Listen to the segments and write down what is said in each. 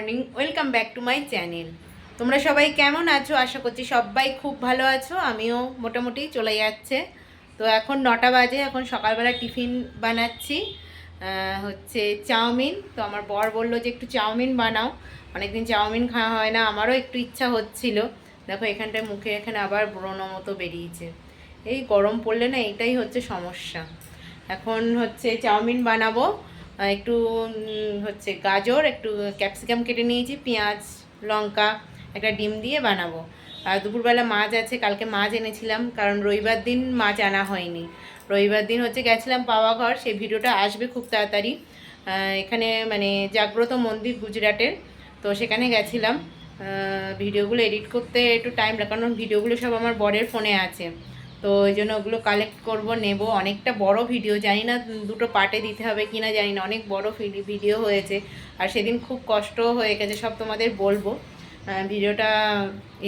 Morning welcome back to my channel তোমরা সবাই কেমন আছো? আশা করছি সবাই খুব ভালো আছো। আমিও মোটামুটি চলে যাচ্ছে। তো এখন নটা বাজে, এখন সকালবেলা টিফিন বানাচ্ছি। হচ্ছে চাউমিন। তো আমার বর বলল যে একটু চাউমিন বানাও। অনেকদিন চাউমিন খাওয়া হয় না, আমারও একটু ইচ্ছা হচ্ছিল। দেখো, এখানটায় মুখে এখানে আবার ব্রণ মতো বেরিয়েছে। এই গরম পড়লে না এটাই হচ্ছে সমস্যা। এখন হচ্ছে চাউমিন বানাবো। একটু হচ্ছে গাজর, একটু ক্যাপসিকাম কেটে নিয়েছি, পেঁয়াজ, লঙ্কা, একটা ডিম দিয়ে বানাবো। আর দুপুরবেলা মাছ আছে, কালকে মাছ এনেছিলাম, কারণ রবিবার দিন মাছ আনা হয়নি। রবিবার দিন হচ্ছে গেছিলাম পাওয়াঘর সেই ভিডিওটা আসবে খুব তাড়াতাড়ি। এখানে মানে জাগ্রত মন্দির গুজরাটের, তো সেখানে গেছিলাম। ভিডিওগুলো এডিট করতে একটু টাইম লাগে, কারণ ভিডিওগুলো সব আমার বরের ফোনে আছে। তো ওই জন্য ওগুলো কালেক্ট করব, নেব। অনেকটা বড় ভিডিও জানি না দুটো পার্টে দিতে হবে কি না জানি না। অনেক বড় ভিডিও হয়েছে। আর সেদিন খুব কষ্ট হয়ে গেছে, সব তোমাদের বলব। ভিডিওটা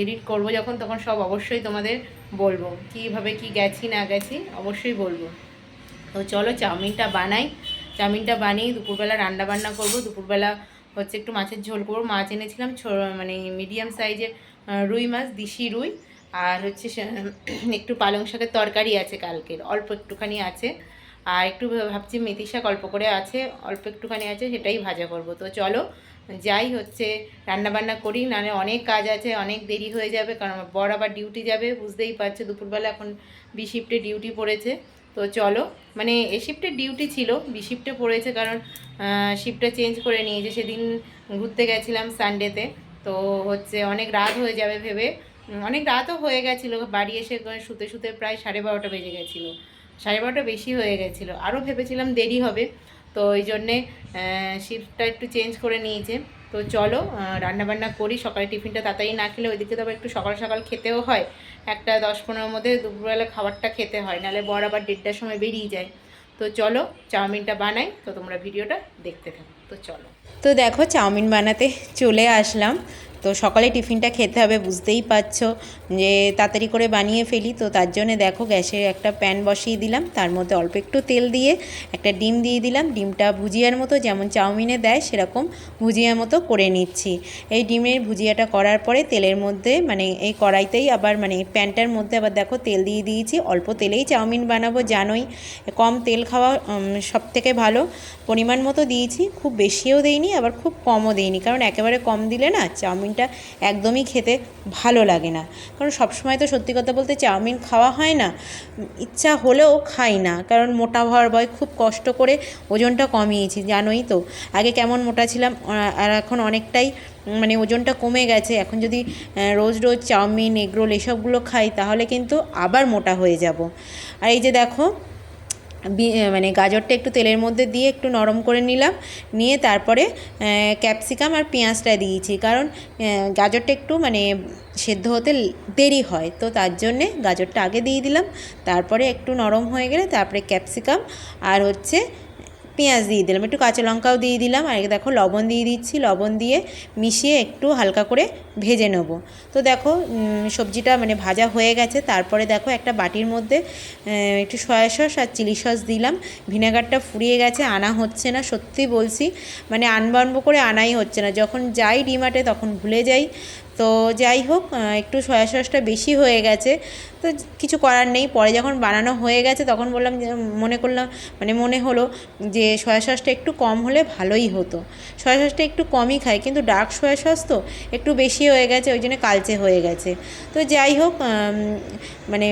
এডিট করব যখন, তখন সব অবশ্যই তোমাদের বলব। কীভাবে কি গেছি, না গেছি, অবশ্যই বলব। তো চলো, চাউমিনটা বানাই। চাউমিনটা বানিয়ে দুপুরবেলা রান্না বান্না করব। দুপুরবেলা হচ্ছে একটু মাছের ঝোল করব। মাছ এনেছিলাম মানে মিডিয়াম সাইজের রুই মাছ, দিশি রুই। আর হচ্ছে একটু পালং শাকের তরকারি আছে কালকের, অল্প একটুখানি আছে। আর একটু ভাবছি মেথি শাক অল্প করে আছে, অল্প একটুখানি আছে, সেটাই ভাজা করব। তো চলো, যাই হচ্ছে রান্না বান্না করি, নাহলে অনেক কাজ আছে, অনেক দেরি হয়ে যাবে, কারণ আমার বর আবার ডিউটি যাবে, বুঝতেই পারছে, দুপুরবেলা এখন বি শিফটে ডিউটি পড়েছে। তো চলো মানে এ শিফটে ডিউটি ছিল বি শিফটে পড়েছে কারণ শিফটটা চেঞ্জ করে নিয়েছে, সেদিন ঘুরতে গেছিলাম সানডেতে তো হচ্ছে অনেক রাত হয়ে যাবে ভেবে অনেক রাতও হয়ে গেছিল, বাড়ি এসে শুতে শুতে প্রায় সাড়ে বারোটা বেজে গেছিল। সাড়ে বারোটা বেশি হয়ে গেছিল। আরও ভেবেছিলাম দেরি হবে, তো ওই জন্যে শিফটটা একটু চেঞ্জ করে নিয়েছে। তো চলো রান্না বান্না করি, সকালে টিফিনটা তাড়াতাড়ি না খেলে ওইদিকে তো আবার একটু সকাল সকাল খেতেও হয়। একটা দশ পনেরোর মধ্যে দুপুরবেলা খাবারটা খেতে হয় নাহলে বর আবার দেড়টার সময় বেরিয়ে যায়। তো চলো, চাউমিনটা বানাই, তো তোমরা ভিডিওটা দেখতে থাকো। তো চলো। তো দেখো, চাউমিন বানাতে চলে আসলাম। তো সকালে টিফিনটা খেতে হবে, বুঝতেই পারছ। যে তাড়াতাড়ি করে বানিয়ে ফেলি, তো তার জন্য দেখো গ্যাসে একটা প্যান বসিয়ে দিলাম, তার মধ্যে অল্প একটু তেল দিয়ে একটা ডিম দিয়ে দিলাম। ডিমটা ভুজিয়ার মতো যেমন চাউমিনে দেয়, সেরকম ভুজিয়ার মতো করে নিচ্ছি। এই ডিমের ভুজিয়াটা করার পরে তেলের মধ্যে মানে এই কড়াইতেই আবার মানে প্যানটার মধ্যে আবার দেখো তেল দিয়ে দিয়েছি। অল্প তেলেই চাউমিন বানাবো, জানোই। কম তেল খাওয়া সব থেকে ভালো। পরিমাণ মতো দিয়েছি, খুব বেশিও দেইনি, আবার খুব কমও দেইনি। কারণ একেবারে কম দিলে না চাউমিনটা একদমই খেতে ভালো লাগে না। কারণ সবসময় তো সত্যি কথা বলতে চাউমিন খাওয়া হয় না, ইচ্ছা হলেও খাই না। কারণ মোটা হওয়ার ভয় খুব কষ্ট করে ওজনটা কমিয়েছি, জানোই তো। আগে কেমন মোটা ছিলাম আর এখন অনেকটাই মানে ওজনটা কমে গেছে। এখন যদি রোজ রোজ চাউমিন, এগরোল এসবগুলো খাই, তাহলে কিন্তু আবার মোটা হয়ে যাব। আর এই যে দেখো মানে গাজরটা একটু তেলের মধ্যে দিয়ে একটু নরম করে নিলাম। নিয়ে তারপরে ক্যাপসিকাম আর পেঁয়াজটা দিয়েছি। কারণ গাজরটা একটু মানে সেদ্ধ হতে দেরি হয়। তো তার জন্যে গাজরটা আগে দিয়ে দিলাম। তারপরে একটু নরম হয়ে গেলে তারপরে ক্যাপসিকাম আর হচ্ছে পেঁয়াজ দিয়ে দিলাম, একটু কাঁচা লঙ্কাও দিয়ে দিলাম, আর দেখো লবণ দিয়ে দিচ্ছি, লবণ দিয়ে মিশিয়ে একটু হালকা করে ভেজে নেব। তো দেখো সবজিটা মানে ভাজা হয়ে গেছে, তারপরে দেখো একটা বাটির মধ্যে একটু সয়া সস আর চিলি সস দিলাম, ভিনেগারটা ফুরিয়ে গেছে, আনা হচ্ছে না, সত্যি বলছি মানে আনব আনব করে আনাই হচ্ছে না, যখন যাই ডিমার্টে তখন ভুলে যাই তো যাই হোক একটু সয়া সসটা বেশি হয়ে গেছে। তো কিছু করার নেই, পরে যখন বানানো হয়ে গেছে তখন বললাম যে, মনে করলাম মানে মনে হলো যে সয়া সসটা একটু কম হলে ভালোই হতো। সয়া সসটা একটু কমই খাই, কিন্তু ডার্ক সয়া সস তো একটু বেশি হয়ে গেছে, ওই জন্য কালচে হয়ে গেছে। তো যাই হোক মানে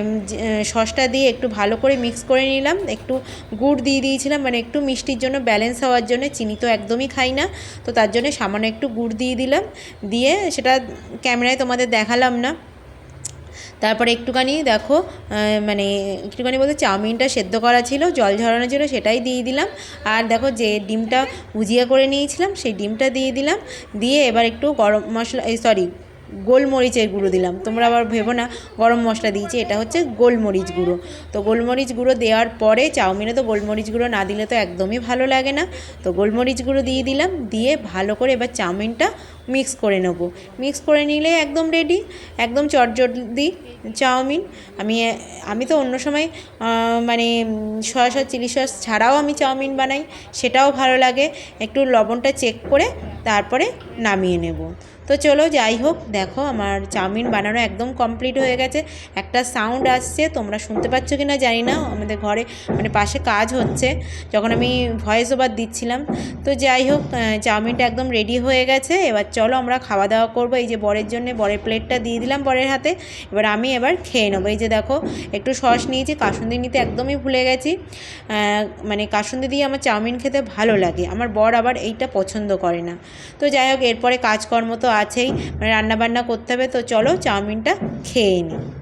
সসটা দিয়ে একটু ভালো করে মিক্স করে নিলাম। একটু গুড় দিয়ে দিয়েছিলাম মানে একটু মিষ্টির জন্য ব্যালেন্স হওয়ার জন্য, চিনি তো একদমই খাই না। তো তার জন্য সামান্য একটু গুড় দিয়ে দিলাম। দিয়ে সেটা ক্যামেরায় তোমাদের দেখালাম না। তারপরে একটুখানি দেখো মানে একটুখানি বলতে চাউমিনটা সেদ্ধ করা ছিল, জল ঝরানো ছিল, সেটাই দিয়ে দিলাম। আর দেখো যে ডিমটা ভুজিয়া করে নিয়েছিলাম, সেই ডিমটা দিয়ে দিলাম। দিয়ে এবার একটু গরম মশলা সরি গোলমরিচের গুঁড়ো দিলাম। তোমরা আবার ভেবো না, গরম মশলা দিয়েছি, এটা হচ্ছে গোলমরিচ গুঁড়ো। তো গোলমরিচ গুঁড়ো দেওয়ার পরে চাউমিনে তো গোলমরিচ গুঁড়ো না দিলে তো একদমই ভালো লাগে না। তো গোলমরিচ গুঁড়ো দিয়ে দিলাম, দিয়ে ভালো করে এবার চাউমিনটা মিক্স করে নেব। মিক্স করে নিলে একদম রেডি একদম চটজলদি চাউমিন। আমি আমি তো অন্য সময় মানে সয়া সস চিলি সস ছাড়াও আমি চাউমিন বানাই, সেটাও ভালো লাগে। একটু লবণটা চেক করে তারপরে নামিয়ে নেব। তো চলো যাই হোক, দেখো আমার চাউমিন বানানো একদম কমপ্লিট হয়ে গেছে। একটা সাউন্ড আসছে, তোমরা শুনতে পাচ্ছ কি না জানি না। আমাদের ঘরে মানে পাশে কাজ হচ্ছে, যখন আমি ভয়েস ওভার দিচ্ছিলাম। তো যাই হোক চাউমিনটা একদম রেডি হয়ে গেছে। এবার চলো আমরা খাওয়া দাওয়া করব। এই যে বরের জন্য বরের প্লেটটা দিয়ে দিলাম বরের হাতে। এবার আমি এবার খেয়ে নেব। এই যে দেখো, একটু সস নিয়েছি, কাসুন্দি নিতে একদমই ভুলে গেছি। মানে কাসুন্দি দিয়ে আমার চাউমিন খেতে ভালো লাগে। আমার বর আবার এইটা পছন্দ করে না। তো যাই হোক, এরপরে কাজকর্ম তো আছেই। মানে রান্নাবান্না করতে হবে, তো চলো চাউমিনটা খেয়ে নিই।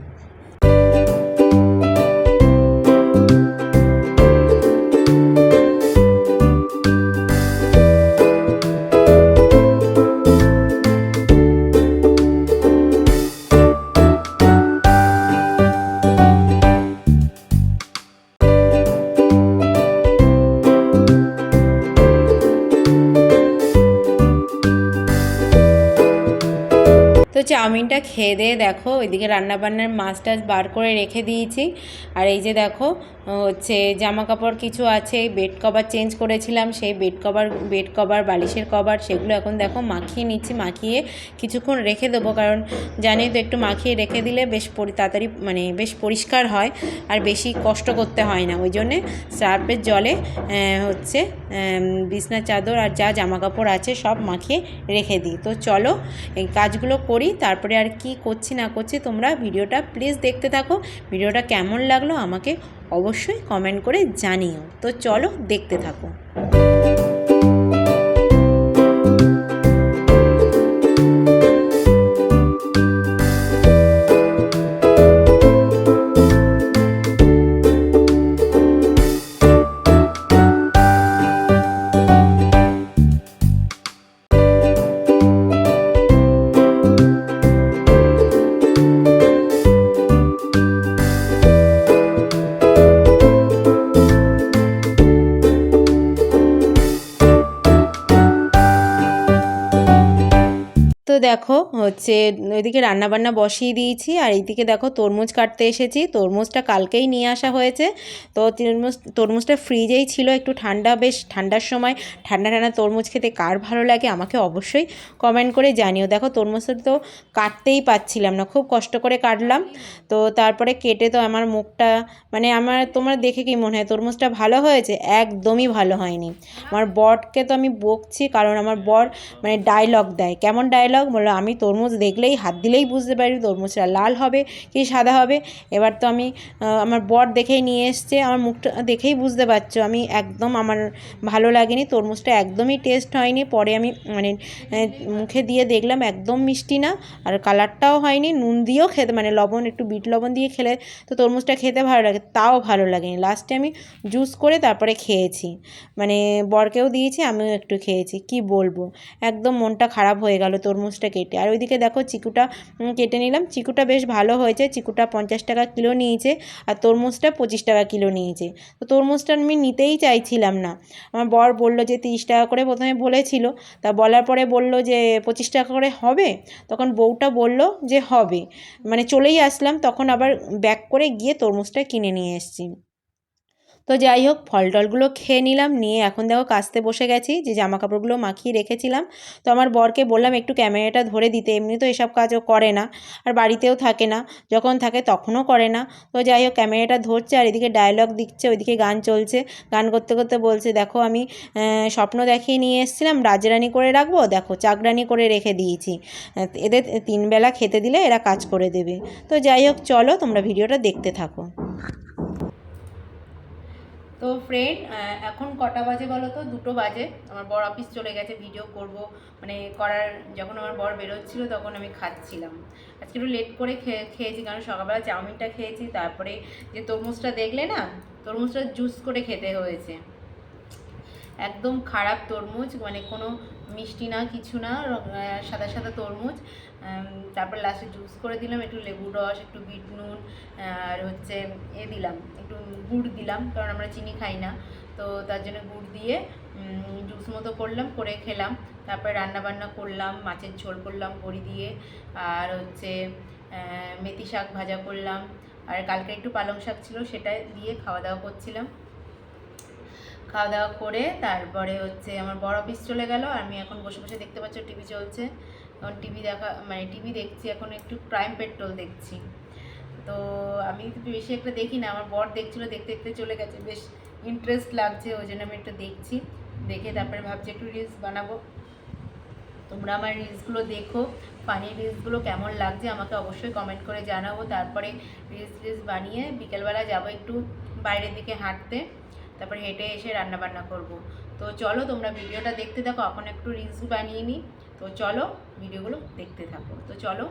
চাউমিনটা খেয়ে দিয়ে দেখো ওইদিকে রান্নাবান্নার মাছ টাছ বার করে রেখে দিয়েছি। আর এই যে দেখো হচ্ছে জামা কাপড় কিছু আছে বেড কভার চেঞ্জ করেছিলাম সেই বেড কভার বেড কভার বালিশের কভার সেগুলো এখন দেখো মাখিয়ে নিচ্ছি মাখিয়ে কিছুক্ষণ রেখে দেবো। কারণ জানি তো একটু মাখিয়ে রেখে দিলে বেশ পরি তাড়াতাড়ি মানে বেশ পরিষ্কার হয় আর বেশি কষ্ট করতে হয় না। ওই জন্যে সার্ফের জলে হচ্ছে আম, বিছনার চাদর আর যা জামা কাপড় আছে সব মাখিয়ে রেখে দিই। তো চলো এই কাজগুলো করি তারপরে আর কি করছি না করছি তোমরা ভিডিওটা প্লিজ দেখতে থাকো। ভিডিওটা কেমন লাগল আমাকে অবশ্যই কমেন্ট করে জানিও। তো চলো দেখতে থাকো। দেখো হচ্ছে ওইদিকে রান্নাবান্না বসিয়ে দিয়েছি, আর এইদিকে দেখো তরমুজ কাটতে এসেছি। তরমুজটা কালকেই নিয়ে আসা হয়েছে। তো তরমুজ, তরমুজটা ফ্রিজেই ছিল একটু ঠান্ডা, বেশ ঠান্ডার সময়। ঠান্ডা ঠান্ডা তরমুজ খেতে কার ভালো লাগে আমাকে অবশ্যই কমেন্ট করে জানিও। দেখো তরমুজটা তো কাটতেই পাচ্ছিলাম না, খুব কষ্ট করে কাটলাম। তো তারপরে কেটে তো আমার মুখটা মানে আমার, তোমার দেখে কি মনে হয়? তরমুজটা ভালো হয়েছে? একদমই ভালো হয়নি। আমার বরকে তো আমি বকছি, কারণ আমার বর মানে ডায়লগ দেয়। কেমন ডায়লগ বলল, আমি তরমুজ দেখলেই হাত দিলেই বুঝতে পারি তরমুজটা লাল হবে কি সাদা হবে। এবার তো আমি আমার বর দেখেই নিয়ে এসছে, আমার মুখটা দেখেই বুঝতে পারছ। আমি একদম আমার ভালো লাগেনি, তরমুজটা একদমই টেস্ট হয়নি। পরে আমি মানে মুখে দিয়ে দেখলাম একদম মিষ্টি না, আর কালারটাও হয়নি। নুন দিয়েও খেতে মানে লবণ, একটু বিট লবণ দিয়ে খেলে তো তরমুজটা খেতে ভালো লাগে, তাও ভালো লাগেনি। লাস্টে আমি জুস করে তারপরে খেয়েছি। মানে বরকেও দিয়েছি, আমিও একটু খেয়েছি, কি বলব? একদম মনটা খারাপ হয়ে গেল তরমুজটা কেটে। আর ওইদিকে দেখো চিকুটা কেটে নিলাম। চিকুটা বেশ ভালো হয়েছে। চিকুটা পঞ্চাশ টাকা কিলো নিয়েছে আর তরমুজটা পঁচিশ টাকা কিলো নিয়েছে। তো তরমুজটা আমি নিতেই চাইছিলাম না। আমার বর বলল যে তিরিশ টাকা করে প্রথমে বলেছিল। তা বলার পরে বলল যে পঁচিশ টাকা করে হবে? তখন বউটা বলল যে হবে। মানে চলেই আসলাম। তখন আবার ব্যাক করে গিয়ে তরমুজটা কিনে নিয়ে এসেছি। তো যাই হোক ফল টলগুলো খেয়ে নিলাম, নিয়ে এখন দেখো কাচতে বসে গেছি, যে জামা কাপড়গুলো মাখিয়ে রেখেছিলাম। তো আমার বরকে বললাম, একটু ক্যামেরাটা ধরে দিতে, এমনি তো এসব কাজও করে না, আর বাড়িতেও থাকে না, যখন থাকে তখনও করে না। তো যাই হোক, ক্যামেরাটা ধরছে, আর এদিকে ডায়লগ দিচ্ছে, ওইদিকে গান চলছে। গান করতে করতে বলছে, দেখো আমি স্বপ্ন দেখিয়ে নিয়ে এসেছিলাম, রাজরানি করে রাখব, দেখো চাকরানি করে রেখে দিয়েছি। এদের তিনবেলা খেতে দিলে এরা কাজ করে দেবে। তো যাই হোক, চলো তোমরা ভিডিওটা দেখতে থাকো। তো ফ্রেন্ড এখন কটা বাজে বলো তো? দুটো বাজে। আমার বর অফিস চলে গেছে ভিডিও করব। মানে করার, যখন আমার বর বেরোচ্ছিল তখন আমি খাচ্ছিলাম। আজকে একটু লেট করে খেয়ে, খেয়েছি, কারণ সকালবেলা চাউমিনটা খেয়েছি। তারপরে যে তরমুজটা দেখলে না, তরমুজটা জুস করে খেতে হয়েছে। একদম খারাপ তরমুজ মানে কোনো মিষ্টি না, কিছু না সাদা সাদা তরমুজ তারপর লাস্টে জুস করে দিলাম, একটু লেবু রস, একটু বিট নুন, আর হচ্ছে এ দিলাম, একটু গুড় দিলাম, কারণ আমরা চিনি খাই না, তো তার জন্য গুড় দিয়ে জুস মতো করলাম, করে খেলাম, তারপরে রান্না বান্না করলাম, মাছের ঝোল করলাম, বড়ি দিয়ে, আর হচ্ছে মেথি শাক ভাজা করলাম, আর কালকে একটু পালং শাক ছিল সেটা দিয়ে খাওয়া দাওয়া করছিলাম। খাওয়া দাওয়া করে তারপরে হচ্ছে আমার বড় অফিস চলে গেল। আমি এখন বসে বসে দেখতে পাচ্ছ টিভি চলছে। এখন টিভি দেখা মানে টিভি দেখছি, এখন একটু প্রাইম পেট্রোল দেখছি। তো আমি বেশি একটা দেখি না, আমার বর দেখছিল, দেখতে দেখতে চলে গেছে। বেশ ইন্টারেস্ট লাগছে, ওই জন্য আমি একটু দেখছি। দেখে তারপরে ভাবছি একটু রিলস বানাবো। তোমরা আমার রিলসগুলো দেখো। ফানি রিলসগুলো কেমন লাগছে আমাকে অবশ্যই কমেন্ট করে জানাব। তারপরে রিলস রিলস বানিয়ে বিকেলবেলা যাব একটু বাইরের দিকে হাঁটতে। তারপরে হেঁটে এসে রান্না বান্না করব। তো চলো তোমরা ভিডিওটা দেখতে থাকো, এখন একটু রিলস বানিয়ে নিই। তো চলো ভিডিওগুলো দেখতে থাকো। তো চলো।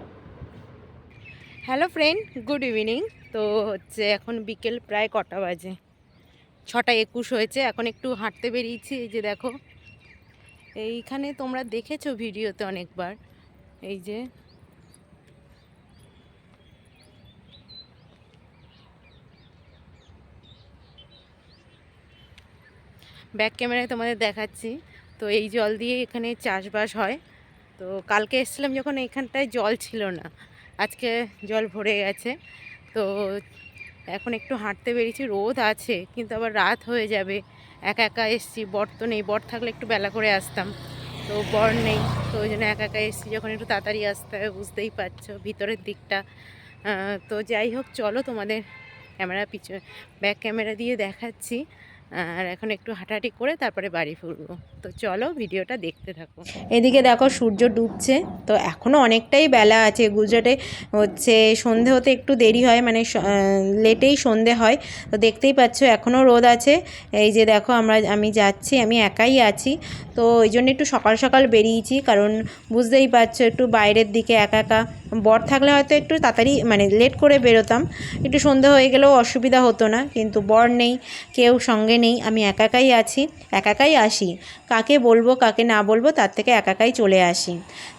হ্যালো ফ্রেন্ড গুড ইভিনিং তো হচ্ছে এখন বিকেল প্রায় কটা বাজে। ছটা একুশ হয়েছে, এখন একটু হাঁটতে বেরিয়েছি, এই যে দেখো। এইখানে তোমরা দেখেছ ভিডিওতে অনেকবার। এই যে ব্যাক ক্যামেরায় তোমাদের দেখাচ্ছি। তো এই জল দিয়ে এখানে চাষবাস হয়। তো কালকে এসেছিলাম যখন এখানটায় জল ছিল না। আজকে জল ভরে গেছে। তো এখন একটু হাঁটতে বেরিয়েছি, রোদ আছে, কিন্তু আবার রাত হয়ে যাবে। একা একা এসছি, বর তো নেই। বর থাকলে একটু বেলা করে আসতাম। তো বর নেই, তো ওই জন্য একা একা এসছি। যখন একটু তাড়াতাড়ি আসতে হবে বুঝতেই পারছ ভিতরের দিকটা। তো যাই হোক, চলো তোমাদের ক্যামেরা পিছু ব্যাক ক্যামেরা দিয়ে দেখাচ্ছি। আর এখন একটু হাঁটাহাঁটি করে তারপরে বাড়ি ফিরবো। তো চলো ভিডিওটা দেখতে থাকো। এদিকে দেখো সূর্য ডুবছে, তো এখনও অনেকটাই বেলা আছে। গুজরাটে হচ্ছে সন্ধে হতে একটু দেরি হয় মানে লেটেই সন্ধে হয়। তো দেখতেই পাচ্ছ এখনও রোদ আছে। এই যে দেখো আমরা, আমি যাচ্ছি, আমি একাই আছি। তো ওই জন্য একটু সকাল সকাল বেরিয়েছি, কারণ বুঝতেই পারছ একটু বাইরের দিকে একা একা বর থাকলে হয়তো একটু তাড়াতাড়ি মানে লেট করে বেরোতাম। একটু সন্ধে হয়ে গেলেও অসুবিধা হতো না, কিন্তু বর নেই, কেউ সঙ্গে নেই, আমি একা একাই আছি, একা একাই আসি। কাকে বলব, কাকে না বলব, তার থেকে একা একাই চলে আসি।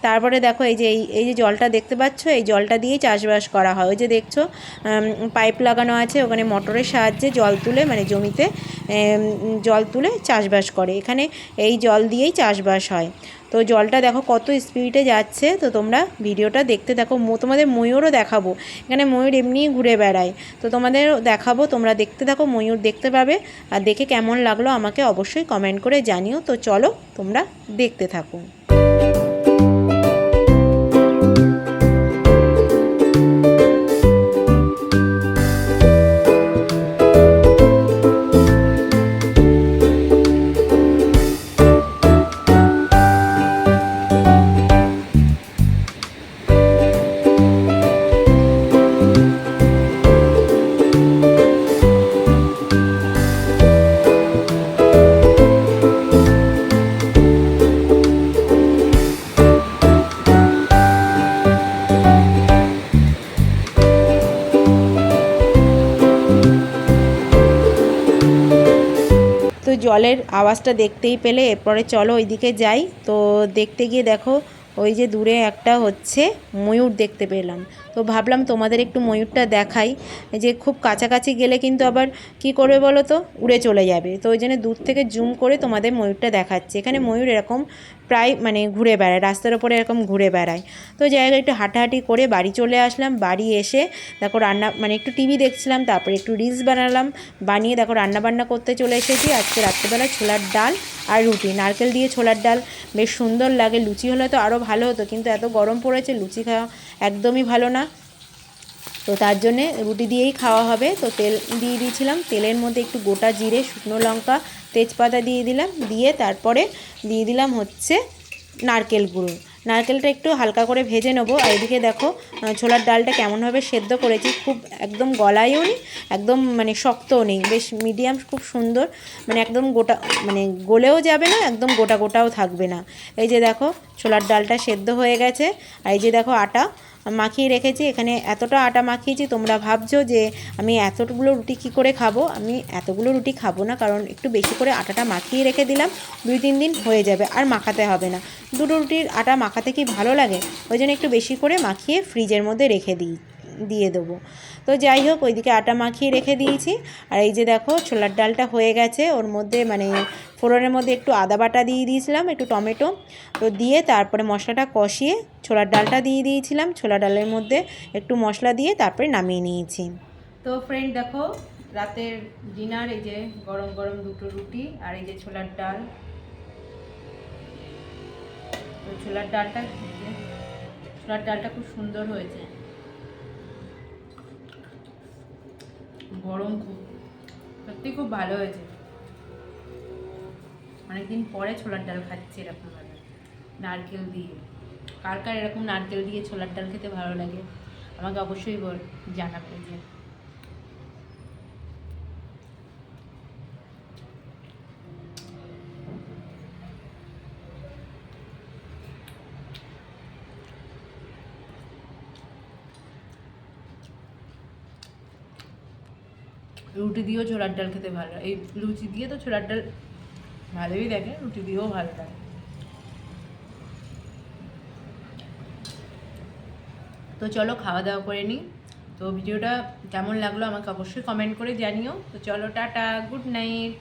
তারপরে দেখো, এই যে, এই এই যে জলটা দেখতে পাচ্ছ, এই জলটা দিয়েই চাষবাস করা হয়। ওই যে দেখছ পাইপ লাগানো আছে, ওখানে মোটরের সাহায্যে জল তুলে মানে জমিতে জল তুলে চাষবাস করে। এখানে এই জল দিয়েই চাষবাস হয়। তো জলটা দেখো কত স্পিডে যাচ্ছে, তো তোমরা ভিডিওটা দেখতে দেখো। তোমাদের ময়ূরও দেখাবো। এখানে ময়ূর এমনি ঘুরে বেড়ায়। তো তোমাদের দেখাবো, তোমরা দেখতে থাকো ময়ূর দেখতে পাবে। আর দেখে কেমন লাগল আমাকে অবশ্যই কমেন্ট করে জানিও। তো চলো তোমরা দেখতে থাকো। তো জলের আওয়াজটা দেখতেই পেলে, এরপরে চলো ওইদিকে যাই। তো দেখতে গিয়ে দেখো, ওই যে দূরে একটা হচ্ছে ময়ূর দেখতে পেলাম। তো ভাবলাম তোমাদের একটু ময়ূরটা দেখাই। যে খুব কাছাকাছি গেলে কিন্তু আবার কি করবে বলো তো? উড়ে চলে যাবে। তো ওই জন্য দূর থেকে জুম করে তোমাদের ময়ূরটা দেখাচ্ছে। এখানে ময়ূর এরকম প্রায় মানে ঘুরে বেড়ায়, রাস্তার ওপরে এরকম ঘুরে বেড়ায়। তো জায়গায় একটু হাঁটাহাঁটি করে বাড়ি চলে আসলাম। বাড়ি এসে দেখো রান্না মানে একটু টিভি দেখছিলাম, তারপরে একটু রিলস বানালাম, বানিয়ে দেখো রান্না বান্না করতে চলে এসেছি। আজকে রাত্রেবেলা ছোলার ডাল আর রুটি, নারকেল দিয়ে ছোলার ডাল। বেশ সুন্দর লাগে, লুচি হলে তো আরও ভালো হতো, কিন্তু এত গরম পড়েছে, লুচি খাওয়া একদমই ভালো না। তো তার জন্যে রুটি দিয়েই খাওয়া হবে। তো তেল দিয়ে দিয়েছিলাম, তেলের মধ্যে একটু গোটা জিরে, শুকনো লঙ্কা তেজপাতা দিয়ে দিলাম, দিয়ে তারপরে দিয়ে দিলাম হচ্ছে নারকেল গুঁড়ো। নারকেলটা একটু হালকা করে ভেজে নেব। আর এদিকে দেখো ছোলার ডালটা কেমনভাবে সেদ্ধ করেছি, খুব একদম গলায়ও নেই, একদম মানে শক্তও নেই, বেশ মিডিয়াম খুব সুন্দর মানে একদম গোটা মানে গলেও যাবে না, একদম গোটা গোটাও থাকবে না। এই যে দেখো, ছোলার ডালটা সেদ্ধ হয়ে গেছে। আর এই যে দেখো আটা মাখিয়ে রেখেছি, এখানে এতটা আটা মাখিয়েছি, তোমরা ভাবছ যে আমি এতগুলো রুটি কি করে খাব? আমি এতগুলো রুটি খাব না, কারণ একটু বেশি করে আটাটা মাখিয়ে রেখে দিলাম, দুই তিন দিন হয়ে যাবে, আর মাখাতে হবে না। দুটো রুটির আটা মাখাতে কি ভালো লাগে? ওই জন্য একটু বেশি করে মাখিয়ে ফ্রিজের মধ্যে রেখে দিই। দিয়ে দেবো। তো যাই হোক, ওইদিকে আটা মাখিয়ে রেখে দিয়েছি। আর এই যে দেখো, ছোলার ডালটা হয়ে গেছে। ওর মধ্যে মানে ফোড়নের মধ্যে একটু আদা বাটা দিয়ে দিয়েছিলাম, একটু টমেটো। তো দিয়ে তারপরে মশলাটা কষিয়ে ছোলার ডালটা দিয়ে দিয়েছিলাম। ছোলা ডালের মধ্যে একটু মশলা দিয়ে তারপরে নামিয়ে নিয়েছি। তো ফ্রেন্ড দেখো, রাতের ডিনার এই যে গরম গরম দুটো রুটি আর এই যে ছোলার ডাল। তো ছোলার ডালটা ছোলার ডালটা খুব সুন্দর হয়েছে। গরম খুব। সত্যি খুব ভালো হয়েছে। অনেকদিন পরে ছোলার ডাল খাচ্ছি এরকমভাবে। নারকেল দিয়ে। কার কার এরকম নারকেল দিয়ে ছোলার ডাল খেতে ভালো লাগে, আমাকে অবশ্যই বল জানাবে যে। রুটি দিয়েও ছোলার ডাল খেতে ভালো এই লুচি দিয়ে তো ছোলার ডাল ভালোই দেখে রুটি দিয়েও ভালো লাগে। তো চলো খাওয়া দাওয়া করে নিই। তো ভিডিওটা কেমন লাগল আমাকে অবশ্যই কমেন্ট করে জানিও। তো চলো টাটা গুড নাইট